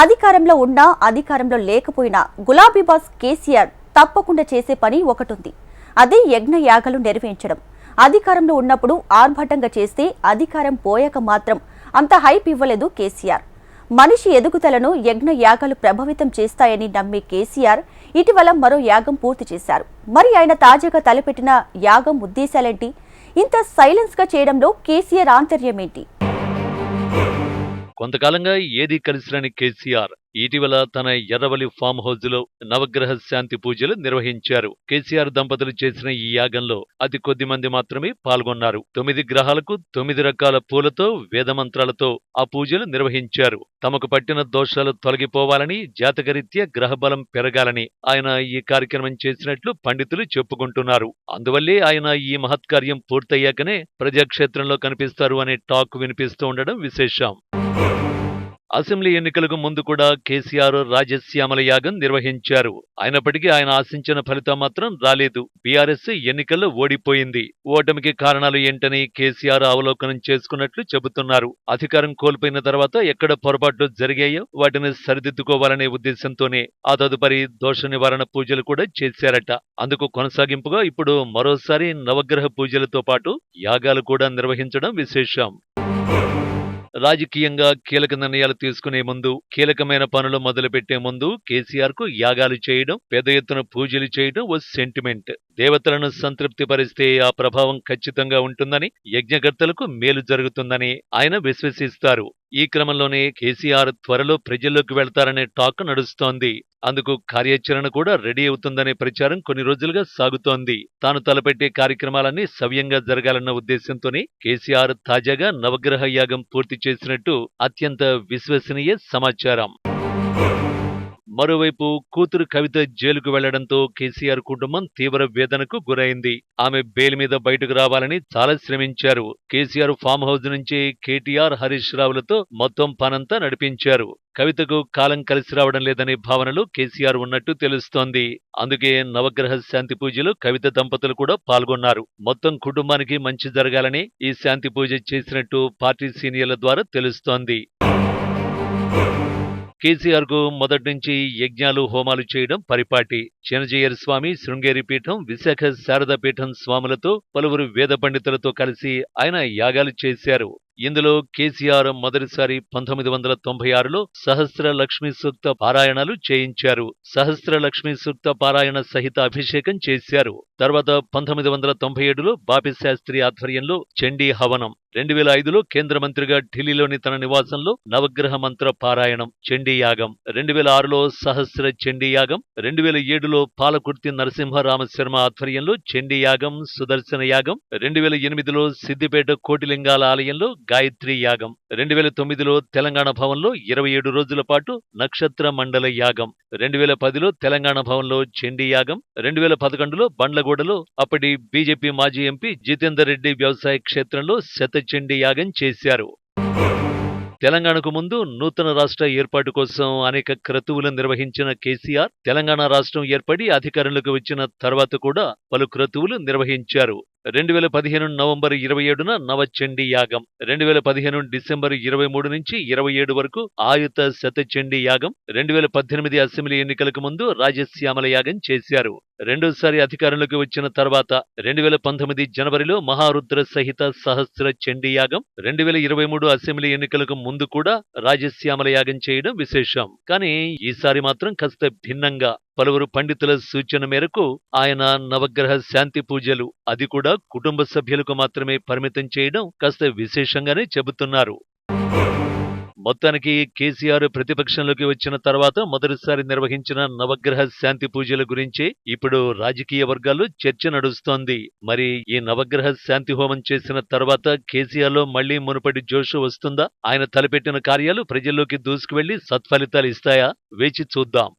అధికారంలో ఉన్నా అధికారంలో లేకపోయినా గులాబీ బాస్ కేసీఆర్ తప్పకుండా చేసే పని ఒకటుంది. అది యజ్ఞ యాగాలు అధికారంలో ఉన్నప్పుడు ఆర్భటంగా చేస్తే అధికారం పోయాక మాత్రం అంత హైప్ ఇవ్వలేదు కేసీఆర్. మనిషి ఎదుగుదలను యజ్ఞ యాగాలు ప్రభావితం చేస్తాయని నమ్మే కేసీఆర్ ఇటీవల మరో యాగం పూర్తి చేశారు. మరి ఆయన తాజాగా తలపెట్టిన యాగం ఉద్దేశాలేంటి? ఇంత సైలెన్స్గా చేయడంలో కేసీఆర్ ఆంతర్యమేంటి? కొంతకాలంగా ఏది కలిసిరని కేసీఆర్. ఇటీవల తన ఎర్రవల్లి ఫామ్ హౌస్లో నవగ్రహ శాంతి పూజలు నిర్వహించారు. కేసీఆర్ దంపతులు చేసిన ఈ యాగంలో అతి కొద్ది మంది మాత్రమే పాల్గొన్నారు. తొమ్మిది గ్రహాలకు తొమ్మిది రకాల పూలతో వేదమంత్రాలతో ఆ పూజలు నిర్వహించారు. తమకు పట్టిన దోషాలు తొలగిపోవాలని జాతకరీత్యా గ్రహబలం పెరగాలని ఆయన ఈ కార్యక్రమం చేసినట్లు పండితులు చెప్పుకుంటున్నారు. అందువల్లే ఆయన ఈ మహత్కార్యం పూర్తయ్యాకనే ప్రజాక్షేత్రంలో కనిపిస్తారు అనే టాక్ వినిపిస్తూ ఉండడం విశేషం. అసెంబ్లీ ఎన్నికలకు ముందు కూడా కేసీఆర్ రాజశ్యామల యాగం నిర్వహించారు. అయినప్పటికీ ఆయన ఆశించిన ఫలితం మాత్రం రాలేదు. బీఆర్ఎస్ ఎన్నికల్లో ఓడిపోయింది. ఓటమికి కారణాలు ఏంటని కేసీఆర్ అవలోకనం చేసుకున్నట్లు చెబుతున్నారు. అధికారం కోల్పోయిన తర్వాత ఎక్కడ పొరపాట్లు జరిగాయో వాటిని సరిదిద్దుకోవాలనే ఉద్దేశంతోనే ఆ తదుపరి దోష నివారణ పూజలు కూడా చేశారట. అందుకు కొనసాగింపుగా ఇప్పుడు మరోసారి నవగ్రహ పూజలతో పాటు యాగాలు కూడా నిర్వహించడం విశేషం. రాజకీయంగా కీలక నిర్ణయాలు తీసుకునే ముందు కీలకమైన పనులు మొదలుపెట్టే ముందు కేసీఆర్కు యాగాలు చేయడం పెద్ద ఎత్తున పూజలు చేయడం ఓ సెంటిమెంట్ దేవతలను సంతృప్తిపరిస్తే ఆ ప్రభావం ఖచ్చితంగా ఉంటుందని యజ్ఞకర్తలకు మేలు జరుగుతుందని ఆయన విశ్వసిస్తారు. ఈ క్రమంలోనే కేసీఆర్ త్వరలో ప్రజల్లోకి వెళ్తారనే టాక్ నడుస్తోంది. అందుకు కార్యాచరణ కూడా రెడీ అవుతుందనే ప్రచారం కొన్ని రోజులుగా సాగుతోంది. తాను తలపెట్టే కార్యక్రమాలన్నీ సవ్యంగా జరగాలన్న ఉద్దేశంతోనే కేసీఆర్ తాజాగా నవగ్రహ యాగం పూర్తి చేసినట్టు అత్యంత విశ్వసనీయ సమాచారం. మరోవైపు కూతురు కవిత జైలుకు వెళ్ళడంతో కేసీఆర్ కుటుంబం తీవ్ర వేదనకు గురైంది. ఆమె బెయిల్ మీద బయటకు రావాలని చాలా శ్రమించారు. కేసీఆర్ ఫామ్ హౌస్ నుంచి కేటీఆర్ హరీష్ రావులతో మొత్తం పనంతా నడిపించారు. కవితకు కాలం కలిసి రావడం లేదనే భావనలో కేసీఆర్ ఉన్నట్టు తెలుస్తోంది. అందుకే నవగ్రహ శాంతి పూజలో కవిత దంపతులు కూడా పాల్గొన్నారు. మొత్తం కుటుంబానికి మంచి జరగాలని ఈ శాంతి పూజ చేసినట్టు పార్టీ సీనియర్ల ద్వారా తెలుస్తోంది. కేసీఆర్కు మొదటి నుంచి యజ్ఞాలు హోమాలు చేయడం పరిపాటి. చినజీయర్ స్వామి శృంగేరి పీఠం విశాఖ శారదా పీఠం స్వాములతో పలువురు వేద పండితులతో కలిసి ఆయన యాగాలు చేశారు. ఇందులో కేసీఆర్ మొదటిసారి పంతొమ్మిది వందల తొంభై ఆరులో సహస్ర లక్ష్మీ సూక్త పారాయణాలు చేయించారు. సహస్ర లక్ష్మీ సూక్త పారాయణ సహిత అభిషేకం చేశారు. తర్వాత పంతొమ్మిది వందల తొంభై ఏడులో బాపి శాస్త్రి ఆధ్వర్యంలో చండీ హవనం రెండు వేల ఐదులో కేంద్ర మంత్రిగా ఢిల్లీలోని తన నివాసంలో నవగ్రహ మంత్ర పారాయణం చండీ యాగం రెండు వేల ఆరులో సహస్ర చండీ యాగం రెండు వేల ఏడులో పాలకుర్తి నరసింహరామశర్మ ఆధ్వర్యంలో చండీ యాగం సుదర్శన యాగం రెండు వేల ఎనిమిదిలో సిద్దిపేట కోటిలింగాల ఆలయంలో గాయత్రి యాగం. రెండు వేల తొమ్మిదిలో తెలంగాణ భవన్లో ఇరవై ఏడు రోజుల పాటు నక్షత్ర మండల యాగం. రెండు వేల పదిలో తెలంగాణ భవన్లో చండీ యాగం. రెండు వేల పదకొండులో బండ్లగూడలో అప్పటి బీజేపీ మాజీ ఎంపీ జితేందర్ రెడ్డి వ్యవసాయ క్షేత్రంలో శతచండీ యాగం చేశారు. తెలంగాణకు ముందు నూతన రాష్ట్ర ఏర్పాటు కోసం అనేక క్రతువులు నిర్వహించిన కేసీఆర్ తెలంగాణ రాష్ట్రం ఏర్పడి అధికారంలోకి వచ్చిన తర్వాత కూడా పలు క్రతువులు నిర్వహించారు. రెండు వేల పదిహేను నవంబర్ ఇరవై ఏడున నవచండి యాగం. రెండు వేల పదిహేను డిసెంబర్ ఇరవై మూడు నుంచి ఇరవై ఏడు వరకు ఆయుత శతచండీ యాగం. రెండు వేల పద్దెనిమిది అసెంబ్లీ ఎన్నికలకు ముందు రాజశ్యామల యాగం చేశారు. రెండోసారి అధికారంలోకి వచ్చిన తర్వాత రెండు వేల పంతొమ్మిది జనవరిలో మహారుద్ర సహిత సహస్ర చండీ యాగం. రెండు వేల ఇరవై మూడు అసెంబ్లీ ఎన్నికలకు ముందు కూడా రాజశ్యామల యాగం చేయడం విశేషం. కానీ ఈసారి మాత్రం కాస్త భిన్నంగా పలువురు పండితుల సూచన మేరకు ఆయన నవగ్రహ శాంతి పూజలు అది కూడా కుటుంబ సభ్యులకు మాత్రమే పరిమితం చేయడం కాస్త విశేషంగానే చెబుతున్నారు. మొత్తానికి కేసీఆర్ ప్రతిపక్షంలోకి వచ్చిన తర్వాత మొదటిసారి నిర్వహించిన నవగ్రహ శాంతి పూజల గురించి ఇప్పుడు రాజకీయ వర్గాల్లో చర్చ నడుస్తోంది. మరి ఈ నవగ్రహ శాంతి హోమం చేసిన తర్వాత కేసీఆర్లో మళ్ళీ మునుపటి జోషు వస్తుందా? ఆయన తలపెట్టిన కార్యాలు ప్రజల్లోకి దూసుకువెళ్ళి సత్ఫలితాలు ఇస్తాయా? వేచి చూద్దాం.